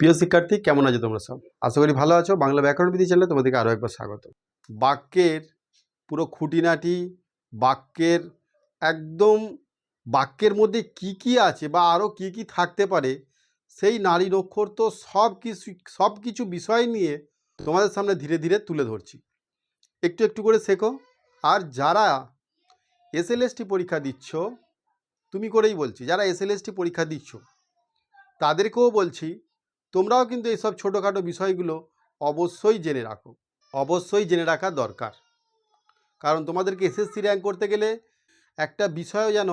প্রিয় শিক্ষার্থী, কেমন আছো তোমরা সব? আশা করি ভালো আছো। বাংলা ব্যাকরণ বিধি চ্যানেলে তোমাদেরকে আরও একবার স্বাগত। বাক্যের পুরো খুঁটিনাটি, বাক্যের একদম বাক্যের মধ্যে কি কি আছে বা আরও কি কি থাকতে পারে, সেই নারী নক্ষর তো সব কিছু সব কিছু বিষয় নিয়ে তোমাদের সামনে ধীরে ধীরে তুলে ধরছি। একটু একটু করে শেখো। আর যারা এসএলএসটি পরীক্ষা দিচ্ছ, তুমি করেই বলছি, যারা এসএলএসটি পরীক্ষা দিচ্ছ, তাদেরকেও বলছি তোমরাও কিন্তু এইসব ছোটোখাটো বিষয়গুলো অবশ্যই জেনে রাখো। অবশ্যই জেনে রাখা দরকার। কারণ তোমাদেরকে এসএসসি র্যাঙ্ক করতে গেলে একটা বিষয়ও যেন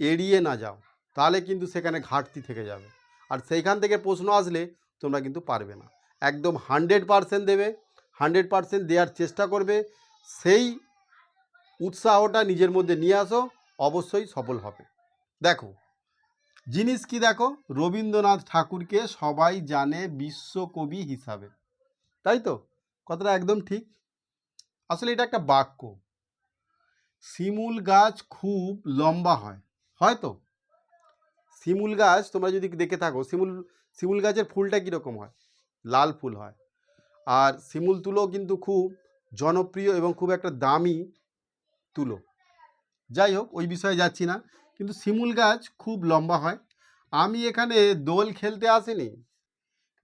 এড়িয়ে না যাও, তাহলে কিন্তু সেখানে ঘাটতি থেকে যাবে। আর সেইখান থেকে প্রশ্ন আসলে তোমরা কিন্তু পারবে না। একদম হান্ড্রেড পারসেন্ট দেবে হান্ড্রেড পারসেন্ট দেওয়ার চেষ্টা করবে, সেই উৎসাহটা নিজের মধ্যে নিয়ে আসো, অবশ্যই সফল হবে। দেখো জিনিস কি দেখো? রবীন্দ্রনাথ ঠাকুরকে সবাই জানে বিশ্বকবি হিসাবে। তাই তো? কথাটা একদম ঠিক। আসলে এটা একটা বাক্য। শিমুল গাছ খুব লম্বা হয় হয় তো? শিমুল গাছ, তোমরা যদি দেখে থাকো, শিমুল শিমুল গাছের ফুলটা কীরকম হয়? লাল ফুল হয়। আর শিমুল তুলো কিন্তু খুব জনপ্রিয় এবং খুব একটা দামি তুলো। যাই হোক, ওই বিষয়ে যাচ্ছি না। কিন্তু শিমুল গাছ খুব লম্বা হয়। আমি এখানে দোল খেলতে আসিনি।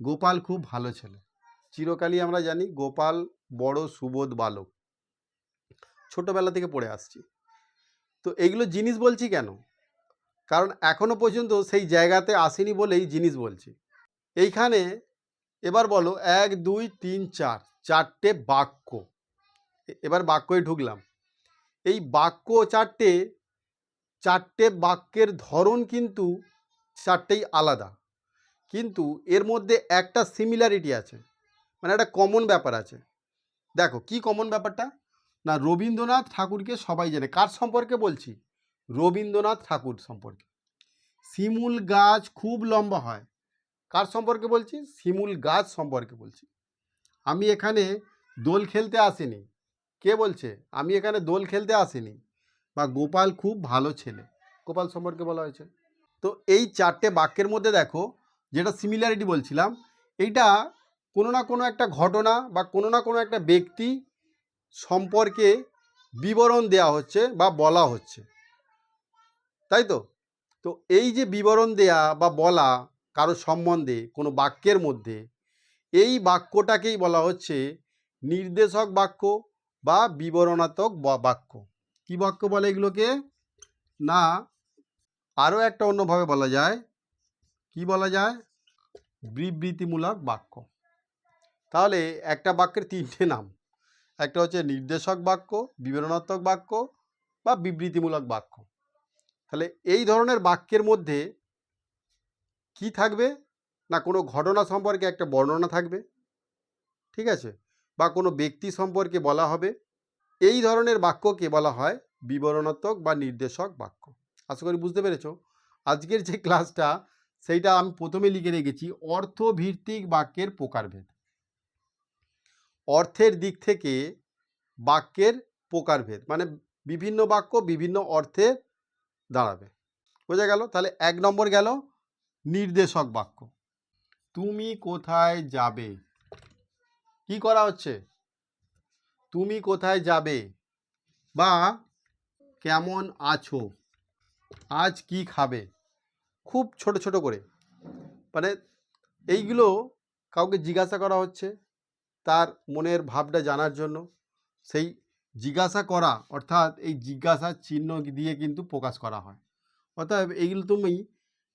গোপাল খুব ভালো ছেলে। চিরকালই আমরা জানি গোপাল বড় সুবোধ বালক। ছোটোবেলা থেকে পড়ে আসছি। তো এইগুলো জিনিস বলছি কেন? কারণ এখনও পর্যন্ত সেই জায়গাতে আসেনি বলেই জিনিস বলছি। এইখানে এবার বলো, এক, দুই, তিন, চার, চারটে বাক্য। এবার বাক্যই ঢুকলাম। এই বাক্য চারটে চারটে বাক্যের ধরন কিন্তু চারটেই আলাদা। কিন্তু এর মধ্যে একটা সিমিলারিটি আছে। মানে একটা কমন ব্যাপার আছে। দেখো, কি কমন ব্যাপারটা? না, রবীন্দ্রনাথ ঠাকুরকে সবাই জানে। কার সম্পর্কে বলছি? রবীন্দ্রনাথ ঠাকুর সম্পর্কে। শিমুল গাছ খুব লম্বা হয়। কার সম্পর্কে বলছি? শিমুল গাছ সম্পর্কে বলছি। আমি এখানে দোল খেলতে আসিনি। কে বলছে? আমি এখানে দোল খেলতে আসিনি। বা গোপাল খুব ভালো ছেলে। গোপাল সম্পর্কে বলা হয়েছে। তো এই চারটে বাক্যের মধ্যে দেখো যেটা সিমিলারিটি বলছিলাম, এইটা কোনো না কোনো একটা ঘটনা বা কোনো না কোনো একটা ব্যক্তি সম্পর্কে বিবরণ দেয়া হচ্ছে বা বলা হচ্ছে। তাই তো? তো এই যে বিবরণ দেয়া বা বলা কারও সম্বন্ধে কোনো বাক্যের মধ্যে, এই বাক্যটাকেই বলা হচ্ছে নির্দেশক বাক্য বা বিবরণাত্মক বাক্য। কি বাক্য বলে এগুলোকে? না আরও একটা অন্যভাবে বলা যায়। কি বলা যায়? বিবৃতিমূলক বাক্য। তাহলে একটা বাক্যের তিনটে নাম। একটা হচ্ছে নির্দেশক বাক্য, বিবরণাত্মক বাক্য বা বিবৃতিমূলক বাক্য। তাহলে এই ধরনের বাক্যের মধ্যে কি থাকবে? না, কোনো ঘটনা সম্পর্কে একটা বর্ণনা থাকবে। ঠিক আছে? বা কোনো ব্যক্তি সম্পর্কে বলা হবে। এই ধরনের বাক্যকে বলা হয় বিবরণাত্মক বা নির্দেশক বাক্য। আশা করি বুঝতে পেরেছ? আজকের যে ক্লাসটা, সেইটা আমি প্রথমে লিখে রেখেছি, অর্থভিত্তিক বাক্যের প্রকারভেদ। অর্থের দিক থেকে বাক্যের প্রকারভেদ মানে বিভিন্ন বাক্য বিভিন্ন অর্থে দাঁড়াবে। বোঝা গেল? তাহলে এক নম্বর গেল নির্দেশক বাক্য। তুমি কোথায় যাবে? কি করা হচ্ছে? তুমি কোথায় যাবে? বা কেমন আছো? আজ কি খাবে? খুব ছোট ছোট করে। মানে এইগুলো কাউকে জিজ্ঞাসা করা হচ্ছে তার মনের ভাবটা জানার জন্য। সেই জিজ্ঞাসা করা অর্থাৎ এই জিজ্ঞাসার চিহ্ন দিয়ে কিন্তু প্রকাশ করা হয়। অর্থাৎ এইগুলো তুমি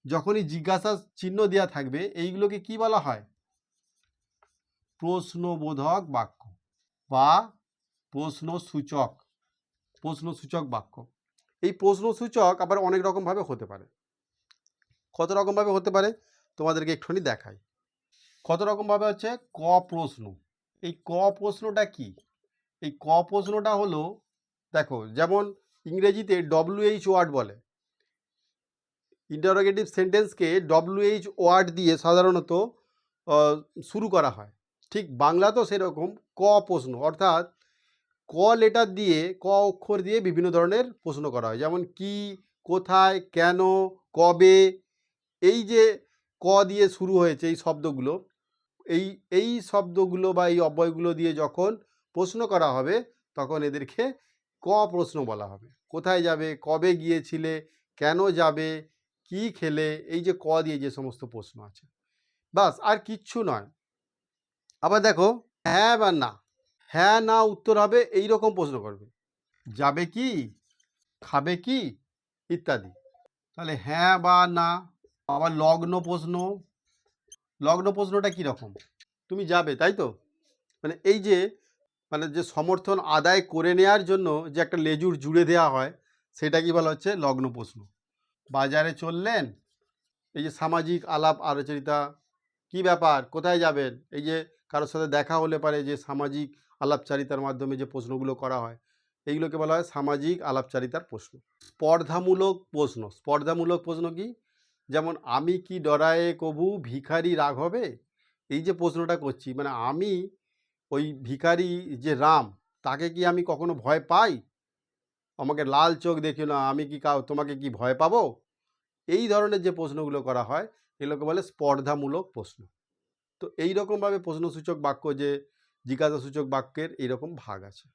যখনই জিজ্ঞাসা চিহ্ন দেওয়া থাকবে, এইগুলোকে কি বলা হয়? প্রশ্নবোধক বাক্য বা প্রশ্নসূচক প্রশ্নসূচক বাক্য। এই প্রশ্নসূচক আবার অনেক রকমভাবে হতে পারে। কত রকমভাবে হতে পারে? তোমাদেরকে একটুখানি দেখাই। কত রকমভাবে হচ্ছে? ক প্রশ্ন। এই ক প্রশ্নটা কি? এই ক প্রশ্নটা হলো, দেখো, যেমন ইংরেজিতে ডব্লিউএইচ ওয়ার্ড বলে। ইন্টারোগেটিভ সেন্টেন্সকে ডব্লিউএইচ ওয়ার্ড দিয়ে সাধারণত শুরু করা হয়। ঠিক বাংলাতেও সেরকম ক প্রশ্ন, অর্থাৎ ক লেটার দিয়ে, ক অক্ষর দিয়ে বিভিন্ন ধরনের প্রশ্ন করা হয়। যেমন কি, কোথায়, কেন, কবে, এই যে ক দিয়ে শুরু হয়েছে এই শব্দগুলো, এই এই শব্দগুলো বা এই অব্যয়গুলো দিয়ে যখন প্রশ্ন করা হবে, তখন এদেরকে ক প্রশ্ন বলা হবে। কোথায় যাবে, কবে গিয়েছিলে, কেন যাবে, কি খেলে, এই যে ক দিয়ে যে সমস্ত প্রশ্ন আছে। বাস আর কিচ্ছু নয়। আবার দেখো হ্যাঁ বা না। হ্যাঁ না, উত্তর হবে এই রকম প্রশ্ন করবে। যাবে কি, খাবে কি, ইত্যাদি। তাহলে হ্যাঁ বা না, আবার লগ্ন প্রশ্ন। লগ্ন প্রশ্নটা কীরকম? তুমি যাবে, তাই তো? মানে এই যে মানে যে সমর্থন আদায় করে নেয়ার জন্য যে একটা লেজুর জুড়ে দেওয়া হয়, সেটা কি বলা হচ্ছে? লগ্ন প্রশ্ন। বাজারে চললেন, এই যে সামাজিক আলাপ আলোচরিতা কি ব্যাপার? কোথায় যাবেন? এই যে কারোর সাথে দেখা হলে পারে যে সামাজিক আলাপচারিতার মাধ্যমে যে প্রশ্নগুলো করা হয়, এইগুলোকে বলা হয় সামাজিক আলাপচারিতার প্রশ্ন। স্পর্ধামূলক প্রশ্ন। স্পর্ধামূলক প্রশ্ন কি? যেমন, আমি কি ডরায়ে কবু ভিখারি রাগ হবে? এই যে প্রশ্নটা করছি মানে আমি ওই ভিখারি যে রাম, তাকে কি আমি কখনো ভয় পাই? আমাকে লাল চোখ দেখি না, আমি কি তোমাকে কি ভয় পাবো? এই ধরনের যে প্রশ্নগুলো করা হয়, এগুলোকে বলে স্পর্ধামূলক প্রশ্ন। তো এই রকমভাবে প্রশ্নসূচক বাক্য যে জিজ্ঞাসাসূচক বাক্যের এইরকম ভাগ আছে।